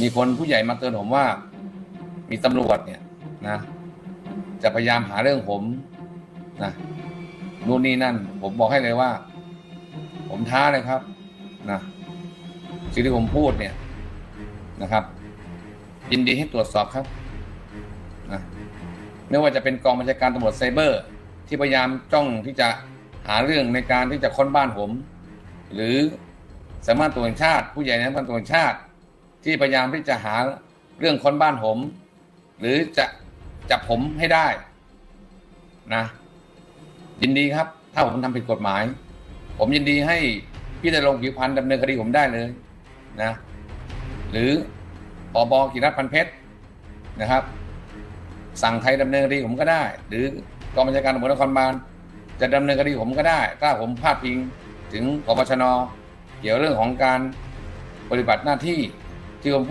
มีคนผู้ใหญ่มาเตือนผมว่า มีตำรวจเนี่ยนะ จะพยายามหาเรื่องผมนะนู่นนี่นั่น ผมบอกให้เลยว่า ผมท้าเลยครับนะสิ่งที่ผมพูดเนี่ยนะครับ ยินดีให้ตรวจสอบครับนะไม่ว่าจะเป็นกองบัญชาการตำรวจไซเบอร์ ที่พยายามจ้องที่จะหาเรื่องในการที่จะค้นบ้านผม หรือสามารถตรวจชาติ ผู้ใหญ่ในสำนักงานตรวจชาติ ที่พยายามที่จะหาเรื่องค้นบ้านผม หรือจะจับผมให้ได้ นะยินดีครับ ถ้าผมทำผิดกฎหมาย ผมยินดีให้พี่ได้ลงผิวพันธ์ดำเนินคดีผมได้เลย นะ หรืออบอกิรัตนพันเพชรนะครับ สั่งใครดำเนินคดีผมก็ได้ หรือกองบัญชาการตำรวจนครบาลจะดำเนินคดีผมก็ได้ ถ้าผมพลาดพิงถึงปปชนเกี่ยวเรื่องของการปฏิบัติหน้าที่ ที่ผมพูด